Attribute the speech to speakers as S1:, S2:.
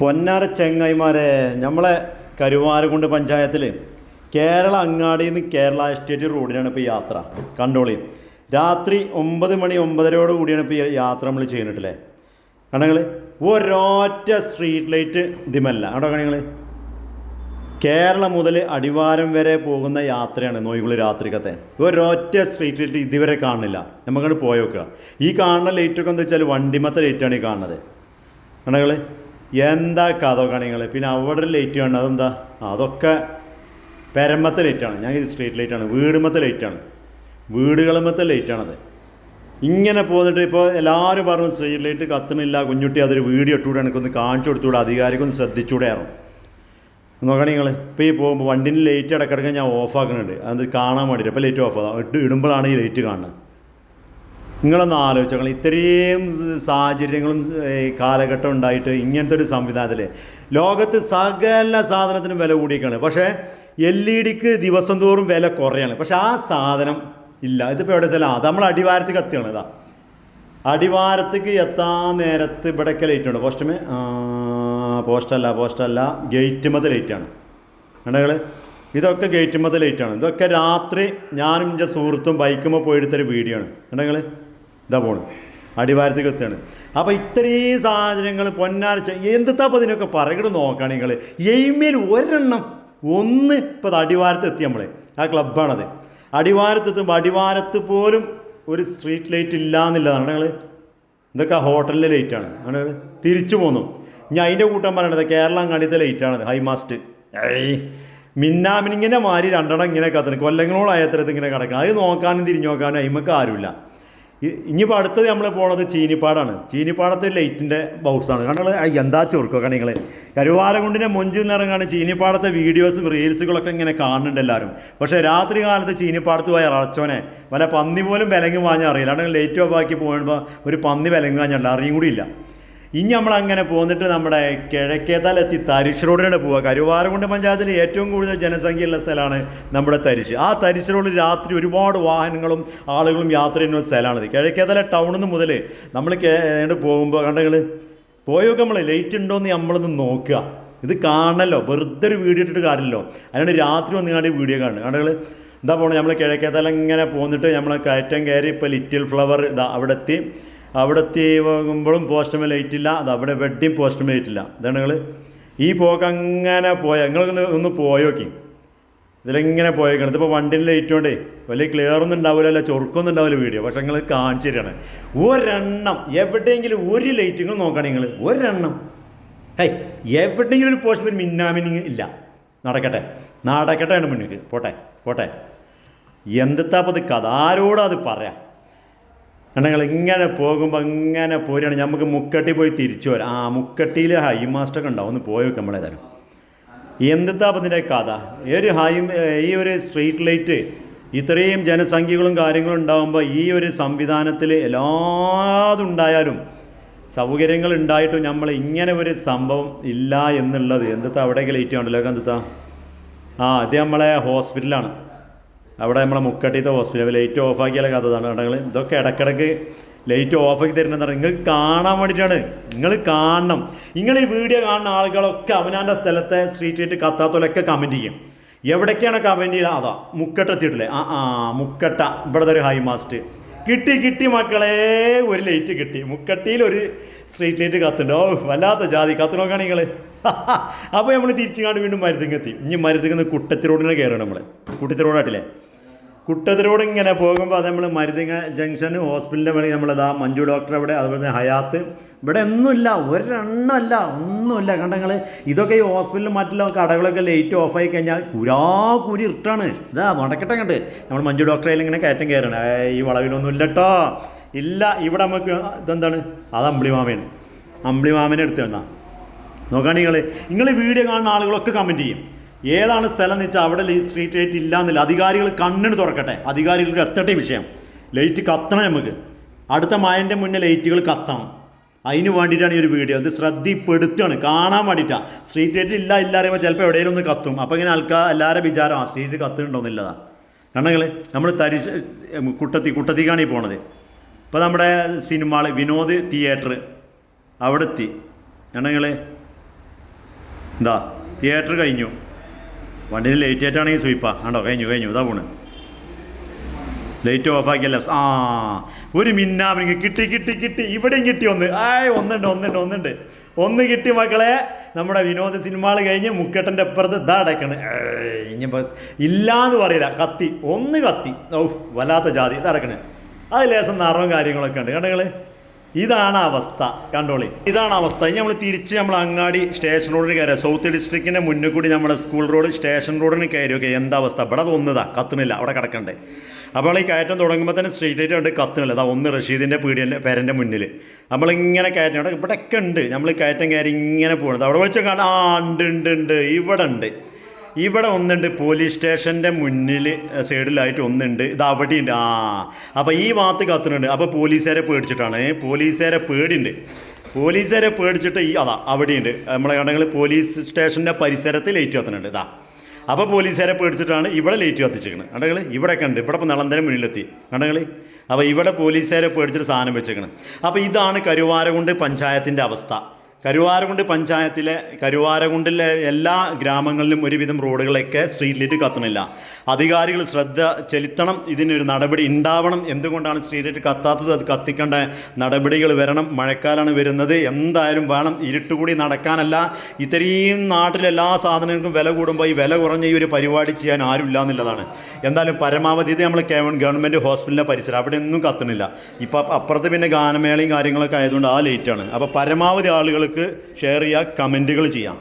S1: പൊന്നാര ചെങ്ങായിമാരെ നമ്മളെ കരുവാരകുണ്ട് പഞ്ചായത്തിൽ കേരള അങ്ങാടിയിൽ നിന്ന് കേരള എസ്റ്റേറ്റ് റോഡിനാണ് ഇപ്പോൾ യാത്ര. കണ്ടോളി. രാത്രി ഒമ്പത് മണി ഒമ്പതരയോട് കൂടിയാണ് ഇപ്പോൾ യാത്ര നമ്മൾ ചെയ്യുന്നിട്ടില്ലേ കണ്ടങ്ങൾ ഒരൊറ്റ സ്ട്രീറ്റ് ലൈറ്റ് ഇതിമല്ല. കേട്ടോ കണികൾ കേരളം മുതൽ അടിവാരം വരെ പോകുന്ന യാത്രയാണ് നോയിക്കുളി രാത്രിക്കത്തെ. ഒരൊറ്റ സ്ട്രീറ്റ് ലൈറ്റ് ഇതുവരെ കാണുന്നില്ല. നമുക്കങ്ങോട്ട് പോയി നോക്കുക ഈ കാണുന്ന ലൈറ്റൊക്കെ എന്താ വെച്ചാൽ വണ്ടിമത്തെ ലൈറ്റാണ് ഈ കാണുന്നത്. കണകൾ എന്താ കഥ കണികൾ പിന്നെ അവിടെ ലൈറ്റ് കാണുന്നത് അതെന്താ? അതൊക്കെ പെരമ്പത്തെ ലൈറ്റാണ് ഞാൻ സ്ട്രീറ്റ് ലൈറ്റാണ് വീടുമത്തെ ലൈറ്റാണ് വീടുകളുമത്തെ ലൈറ്റാണത് ഇങ്ങനെ പോന്നിട്ട് ഇപ്പോൾ എല്ലാവരും പറഞ്ഞു സ്ട്രീറ്റ് ലൈറ്റ് കത്തണില്ല കുഞ്ഞുട്ടി അതൊരു വീഡിയോ ഇട്ടുകൂടെ എനിക്കൊന്ന് കാണിച്ചു കൊടുത്തുകൂടെ അധികാരിക്കൊന്ന് ശ്രദ്ധിച്ചുകൂടെ ആയിരുന്നു നോക്കണേ നിങ്ങൾ ഇപ്പോൾ ഈ പോകുമ്പോൾ വണ്ടിന്റെ ലൈറ്റ് ഇടക്കിടക്ക് ഞാൻ ഓഫ് ആക്കുന്നുണ്ട്. അത് കാണാൻ വേണ്ടിയിട്ട് ഇപ്പോൾ ലൈറ്റ് ഓഫ് ആകാം ഇട്ട് ഇടുമ്പോഴാണ് ഈ ലൈറ്റ് കാണുന്നത്. നിങ്ങളൊന്ന് ആലോചിച്ചോങ്ങൾ ഇത്രയും സാഹചര്യങ്ങളും കാലഘട്ടം ഉണ്ടായിട്ട് ഇങ്ങനത്തെ ഒരു സംവിധാനത്തിൽ ലോകത്ത് സകല സാധനത്തിനും വില കൂടിയേക്കാണ്. പക്ഷേ എൽ ഇ ഡിക്ക് ദിവസം തോറും വില കുറയാണ്. പക്ഷെ ആ സാധനം ഇല്ല. ഇതിപ്പോൾ എവിടെ വെച്ചാൽ അത് നമ്മൾ അടിവാരത്തിൽ കത്തിയാണ് ഇതാ. അടിവാരത്തേക്ക് എത്താൻ നേരത്ത് ഇവിടെയൊക്കെ ലൈറ്റ് ഉണ്ട്. പോസ്റ്റമേ പോസ്റ്റല്ല പോസ്റ്റല്ല. ഗേറ്റുമത്തെ ലൈറ്റാണ് കണ്ടകൾ ഇതൊക്കെ ഗേറ്റുമത്തെ ലൈറ്റാണ് ഇതൊക്കെ രാത്രി ഞാനും എന്റെ സുഹൃത്തും ബൈക്കുമ്പോൾ പോയെടുത്തൊരു വീഡിയോ ആണ്. കണ്ടങ്ങൾ ഇതാ പോണ് അടിവാരത്തേക്ക് എത്തുകയാണ്. അപ്പോൾ ഇത്രയും സാധനങ്ങൾ പൊന്നാരച്ച എന്തിട്ടാ അപ്പോൾ ഇതിനൊക്കെ പറയണം നോക്കുകയാണ് നിങ്ങൾ എയിമേൽ ഒരെണ്ണം ഒന്ന് ഇപ്പോൾ അടിവാരത്ത് എത്തി നമ്മളെ. ആ ക്ലബ്ബാണത് അടിവാരത്തെത്തുമ്പോൾ അടിവാരത്ത് പോലും ഒരു സ്ട്രീറ്റ് ലൈറ്റ് ഇല്ല എന്നുള്ളതാണ് ഞങ്ങൾ ഇതൊക്കെ ഹോട്ടലിലെ ലൈറ്റാണ് ആണ്. തിരിച്ചു പോന്നു. ഞാൻ അതിന്റെ കൂട്ടം പറയണത് കേരളം കണിത്തെ ലൈറ്റാണ് ഹൈ മാസ്റ്റ് ഏയ്. മിന്നാമിനിങ്ങനെ മാറി രണ്ടെണ്ണം ഇങ്ങനെ കത്തണം കൊല്ലങ്ങളോളായ അത്തരത്തിൽ ഇങ്ങനെ കിടക്കണം അത് നോക്കാനും തിരിഞ്ഞു നോക്കാനും അയിമക്ക് ആരുമില്ല. ഇനിയിപ്പോൾ അടുത്തത് നമ്മൾ പോണത് ചീനിപ്പാടാണ്. ചീനിപ്പാടത്ത് ലൈറ്റിന്റെ ബൗസാണ് കാരണം എന്താ ചൊറുക്കുക നിങ്ങൾ കരുവാലകുണ്ടിന്റെ മൊഞ്ചിൽ നിന്നിറങ്ങാണ് ചീനിപ്പാടത്തെ വീഡിയോസും റീൽസുകളൊക്കെ ഇങ്ങനെ കാണുന്നുണ്ട് എല്ലാവരും. പക്ഷേ രാത്രി കാലത്ത് ചീനിപ്പാടത്ത് പോയ അറച്ചോനെ വല്ല പന്നി പോലും വിലങ്ങ് വാങ്ങാൻ അറിയില്ല. അല്ലെങ്കിൽ ലൈറ്റ് ഓഫ് ആക്കി പോകുമ്പോൾ ഒരു പന്നി വിലങ്ങ് വാങ്ങാൻ അറിയും കൂടിയില്ല ഇനി നമ്മൾ അങ്ങനെ പോന്നിട്ട് നമ്മുടെ കിഴക്കേതാലെത്തി തരിശ് റോഡിലൂടെ പോവുക കരുവാരകുണ്ട് പഞ്ചായത്തിൽ ഏറ്റവും കൂടുതൽ ജനസംഖ്യയുള്ള സ്ഥലമാണ് നമ്മുടെ തരിശ്. ആ തരിശ് റോഡിൽ രാത്രി ഒരുപാട് വാഹനങ്ങളും ആളുകളും യാത്ര ചെയ്യുന്ന സ്ഥലമാണിത്. കിഴക്കേതല ടൗണിൽ നിന്ന് മുതൽ നമ്മൾ പോകുമ്പോൾ കണ്ടെങ്കിൽ പോയൊക്കെ നമ്മൾ ലൈറ്റ് ഉണ്ടോയെന്ന് നമ്മളൊന്ന് നോക്കുക. ഇത് കാണല്ലോ വെറുതെ ഒരു വീഡിയോ ഇട്ടിട്ട് കാര്യമല്ലോ അതിനാണ് രാത്രി വന്നുകാണ്ട് വീഡിയോ കാണുന്നത് കണ്ടെങ്കിൽ എന്താ പോകണം നമ്മൾ കിഴക്കേതല ഇങ്ങനെ പോന്നിട്ട് നമ്മൾ കയറ്റം കയറി ഇപ്പോൾ ലിറ്റിൽ ഫ്ലവർ ഇതാ അവിടെ എത്തി അവിടെ എത്തി പോകുമ്പോഴും പോസ്റ്റമേ ലൈറ്റ് ഇല്ല. അത് അവിടെ വെഡ്ഡിങ് പോസ്റ്റമേ ലൈറ്റ് ഇല്ല. ഇതാണ് നിങ്ങൾ ഈ പോക്ക് അങ്ങനെ പോയ നിങ്ങളൊന്ന് ഒന്ന് പോയോക്കി ഇതിലെങ്ങനെ പോയേക്കണം ഇതിപ്പോൾ വണ്ടിന്റെ ലൈറ്റ് വലിയ ക്ലിയർ ഒന്നും ഉണ്ടാവില്ല ചൊറുക്കൊന്നും ഉണ്ടാവില്ല വീഡിയോ. പക്ഷെ നിങ്ങൾ കാണിച്ചു തരികയാണ് ഒരെണ്ണം എവിടെയെങ്കിലും ഒരു ലൈറ്റ് നിങ്ങൾ നോക്കണം നിങ്ങൾ ഒരെണ്ണം. ഹൈ എവിടെയെങ്കിലും ഒരു പോസ്റ്റ് മിന്നാമിനിങ് ഇല്ല. നടക്കട്ടെ. നടക്കട്ടെ ആണ് മുന്നിൽ പോട്ടെ പോട്ടെ. എന്തിത്താപ്പത് കഥ? ആരോടാ അത് പറയാം? ഞങ്ങൾ ഇങ്ങനെ പോകുമ്പോൾ ഇങ്ങനെ പോരുകയാണ്. നമുക്ക് മുക്കട്ടി പോയി തിരിച്ചു വരാം. ആ മുക്കട്ടിയിൽ ഹൈ മാസ്റ്റർ ഉണ്ടാവും. ഒന്ന് പോയി വെക്കാം തരും എന്താ അപ്പം കഥ? ഈ ഒരു ഹൈ ഈ ഒരു സ്ട്രീറ്റ് ലൈറ്റ് ഇത്രയും ജനസംഖ്യകളും കാര്യങ്ങളും ഉണ്ടാകുമ്പോൾ ഈ ഒരു സംവിധാനത്തിൽ എല്ലാതും ഉണ്ടായാലും സൗകര്യങ്ങൾ ഉണ്ടായിട്ടും നമ്മൾ ഇങ്ങനെ ഒരു സംഭവം ഇല്ല എന്നുള്ളത് എന്താ അവിടെയൊക്കെ ലൈറ്റ് ഉണ്ടല്ലോ എന്താ ആ അത് നമ്മളെ ഹോസ്പിറ്റലാണ് അവിടെ നമ്മളെ മുക്കട്ടിത്തെ ഹോസ്പിറ്റൽ ലൈറ്റ് ഓഫ് ആക്കിയാലേ കഥ ഇതാണ് നിങ്ങൾ ഇതൊക്കെ ഇടക്കിടക്ക് ലൈറ്റ് ഓഫാക്കി തരുന്നതാണ് നിങ്ങൾ കാണാൻ വേണ്ടിയിട്ടാണ്. നിങ്ങൾ കാണണം. നിങ്ങൾ ഈ വീഡിയോ കാണുന്ന ആളുകളൊക്കെ അവനാന്റെ സ്ഥലത്തെ സ്ട്രീറ്റ് ലൈറ്റ് കത്താത്തോലൊക്കെ കമന്റ് ചെയ്യും. എവിടേക്കാണ് കമന്റ് ചെയ്യുക? അതാ മുക്കട്ട എത്തിയിട്ടില്ലേ? ആ ആ മുക്കട്ട. ഇവിടുത്തെ ഒരു ഹൈ മാസ്റ്റ് കിട്ടി കിട്ടി മക്കളെ. ഒരു ലൈറ്റ് കിട്ടി. മുക്കട്ടിയിൽ ഒരു സ്ട്രീറ്റ് ലൈറ്റ് കത്തുണ്ട്. ഓ വല്ലാത്ത ജാതി. കത്ത് നോക്കുകയാണ് നിങ്ങൾ അപ്പോൾ നമ്മൾ തിരിച്ചു കാണ്ട് വീണ്ടും മരുതിങ്ങെത്തി ഇനി മരുതിങ്ങുന്ന കുട്ടത്തി റോഡിനെ കയറണം നമ്മൾ കുട്ടത്തി റോഡായിട്ടില്ലേ കുട്ടത്തി റോഡ് ഇങ്ങനെ പോകുമ്പോൾ അത് നമ്മൾ മരുതിങ്ങ ജംഗ്ഷൻ ഹോസ്പിറ്റലിന്റെ വേണമെങ്കിൽ ആ മഞ്ജു ഡോക്ടർ അവിടെ അതുപോലെ തന്നെ ഹയാത്ത്. ഇവിടെ ഒന്നുമില്ല ഒരെണ്ണമല്ല ഒന്നുമില്ല. കണ്ട നിങ്ങൾ ഇതൊക്കെ ഈ ഹോസ്പിറ്റലിൽ മറ്റുള്ള കടകളൊക്കെ ലേറ്റ് ഓഫ് ആയി കഴിഞ്ഞാൽ കുരാ കുരി ഇട്ടാണ് ഇതാ നടക്കട്ടെ കണ്ട് നമ്മൾ മഞ്ജു ഡോക്ടറെ ഇങ്ങനെ കയറ്റം കയറണം. ഈ വളവിലൊന്നും ഇല്ലട്ടോ ഇല്ല ഇവിടെ നമുക്ക് ഇതെന്താണ്? അത് അമ്പിളി അമ്പിളിമാമനെ അമ്പിളി മാമനെ എടുത്ത് തന്നാ. നോക്കുകയാണെങ്കിൽ നിങ്ങൾ നിങ്ങൾ വീഡിയോ കാണുന്ന ആളുകളൊക്കെ കമന്റ് ചെയ്യും. ഏതാണ് സ്ഥലം എന്ന് വെച്ചാൽ അവിടെ സ്ട്രീറ്റ് ലൈറ്റ് ഇല്ല എന്നില്ല അധികാരികൾ കണ്ണിന് തുറക്കട്ടെ. അധികാരികൾക്ക് എത്തട്ടെ വിഷയം. ലൈറ്റ് കത്തണം നമുക്ക്. അടുത്ത മഴന്റെ മുന്നേ ലൈറ്റുകൾ കത്തണം. അതിന് വേണ്ടിയിട്ടാണ് ഈ ഒരു വീഡിയോ അത് ശ്രദ്ധപ്പെടുത്തുകയാണ് കാണാൻ വേണ്ടിയിട്ടാണ് സ്ട്രീറ്റ് ലൈറ്റ് ഇല്ല ഇല്ല അറിയുമ്പോൾ ചിലപ്പോൾ എവിടെയെങ്കിലും ഒന്ന് കത്തും. അപ്പോൾ ഇങ്ങനെ ആൾക്കാർ എല്ലാവരും വിചാരം ആ സ്ട്രീറ്റ് കത്തുന്നുണ്ടോന്നില്ലതാ കണ്ണങ്ങൾ നമ്മൾ തരിശ് കുട്ടത്തി കുട്ടത്തിക്കാണ് ഈ പോണത്. ഇപ്പോൾ നമ്മുടെ സിനിമ വിനോദ് തിയേറ്റർ അവിടെ എത്തി എന്താ തിയേറ്റർ കഴിഞ്ഞു. വണ്ടിയിൽ ലേറ്റ് ആയിട്ടാണെങ്കിൽ സ്വീപ്പാ ആണ്ടോ കഴിഞ്ഞു കഴിഞ്ഞു. ഇതാ പോണ്. ലൈറ്റ് ഓഫ് ആക്കിയല്ല. ആ ഒരു മിന്നാമിനിക്ക് കിട്ടി കിട്ടി കിട്ടി. ഇവിടെയും കിട്ടി ഒന്ന്. ആയ് ഒന്നുണ്ട് ഒന്നുണ്ട് ഒന്നുണ്ട്. ഒന്ന് കിട്ടി മക്കളെ. നമ്മുടെ വിനോദ സിനിമകൾ കഴിഞ്ഞ് മുക്കട്ടന്റെ അപ്പുറത്ത് ഇതാ അടക്കണ് ഇനിയിപ്പോൾ ഇല്ലാന്ന് പറയില്ല. കത്തി ഒന്ന് കത്തി. ഓ വല്ലാത്ത ജാതി. ഇതടക്കണേ അത് ലേസം നിറവും കാര്യങ്ങളൊക്കെ ഉണ്ട്. കണ്ടങ്ങൾ ഇതാണ് അവസ്ഥ കണ്ടോളി. ഇതാണ് അവസ്ഥ. ഇനി നമ്മൾ തിരിച്ച് നമ്മൾ അങ്ങാടി സ്റ്റേഷൻ റോഡിന് കയറുക. സൗത്ത് ഡിസ്ട്രിക്റ്റിന്റെ മുന്നിൽ കൂടി നമ്മുടെ സ്കൂൾ റോഡ് സ്റ്റേഷൻ റോഡിന് കയറിയൊക്കെ എന്താ അവസ്ഥ? ഇവിടെ അത് ഒന്നതാ കത്തുന്നില്ല. അവിടെ കിടക്കണ്ടേ. അപ്പോൾ ഈ കയറ്റം തുടങ്ങുമ്പോൾ തന്നെ സ്ട്രീറ്റ് ലൈറ്റ് ഉണ്ട് കത്തുന്നില്ല. അതാ ഒന്ന് റഷീദിന്റെ പീടിയന്റെ പേരന്റെ മുന്നിൽ നമ്മളിങ്ങനെ കയറ്റം. ഇവിടെ ഇവിടെയൊക്കെ ഉണ്ട്. നമ്മൾ കയറ്റം കയറി ഇങ്ങനെ പോകുന്നത് അവിടെ വിളിച്ച് കാണാം. ആ ഉണ്ട് ഉണ്ട് ഉണ്ട്. ഇവിടെ ഉണ്ട്. ഇവിടെ ഒന്നുണ്ട് പോലീസ് സ്റ്റേഷന്റെ മുന്നിൽ സൈഡിലായിട്ട് ഒന്നുണ്ട്. ഇത് അവിടെയുണ്ട്. ആ അപ്പോൾ ഈ ഭാഗത്ത് കത്തുന്നുണ്ട്. അപ്പോൾ പോലീസുകാരെ പേടിച്ചിട്ടാണ്. പോലീസുകാരെ പേടിയുണ്ട്. പോലീസുകാരെ പേടിച്ചിട്ട് ഈ അതാ അവിടെയുണ്ട്. നമ്മളെ കണ്ടെങ്കിൽ പോലീസ് സ്റ്റേഷന്റെ പരിസരത്ത് ലൈറ്റ് കത്തുന്നുണ്ട്. ഇതാ. അപ്പോൾ പോലീസുകാരെ പേടിച്ചിട്ടാണ് ഇവിടെ ലൈറ്റ് കത്തിച്ചിരിക്കുന്നത് കണ്ടെങ്കിൽ ഇവിടെ കണ്ട് ഇവിടെ ഇപ്പോൾ നളന്തരം മുന്നിലെത്തി. കണ്ടെങ്കിൽ അപ്പോൾ ഇവിടെ പോലീസുകാരെ പേടിച്ചിട്ട് സാധനം വെച്ചേക്കണം. അപ്പോൾ ഇതാണ് കരുവാരകുണ്ട് പഞ്ചായത്തിന്റെ അവസ്ഥ. കരുവാരകുണ്ട് പഞ്ചായത്തിലെ കരുവാരകുണ്ടിലെ എല്ലാ ഗ്രാമങ്ങളിലും ഒരുവിധം റോഡുകളൊക്കെ സ്ട്രീറ്റ് ലൈറ്റ് കത്തണില്ല അധികാരികൾ ശ്രദ്ധ ചെലുത്തണം ഇതിനൊരു നടപടി ഉണ്ടാവണം. എന്തുകൊണ്ടാണ് സ്ട്രീറ്റ് ലൈറ്റ് കത്താത്തത്? അത് കത്തിക്കേണ്ട നടപടികൾ വരണം. മഴക്കാലമാണ് വരുന്നത്. എന്തായാലും വേണം ഇരുട്ടുകൂടി നടക്കാനല്ല. ഇത്രയും നാട്ടിലെ എല്ലാ സാധനങ്ങൾക്കും വില കൂടുമ്പോൾ ഈ വില കുറഞ്ഞ ഈ ഒരു പരിപാടി ചെയ്യാൻ ആരുമില്ല എന്നുള്ളതാണ്. എന്തായാലും പരമാവധി ഇത് നമ്മൾ ഗവൺമെന്റ് ഹോസ്പിറ്റലിന്റെ പരിസരം. അവിടെ ഒന്നും കത്തണില്ല ഇപ്പം അപ്പുറത്ത് പിന്നെ ഗാനമേളയും കാര്യങ്ങളൊക്കെ ആയതുകൊണ്ട് ആ ലേറ്റാണ് അപ്പോൾ പരമാവധി ആളുകൾക്ക് ഷെയർ ചെയ്യുക കമന്റുകൾ ചെയ്യാം.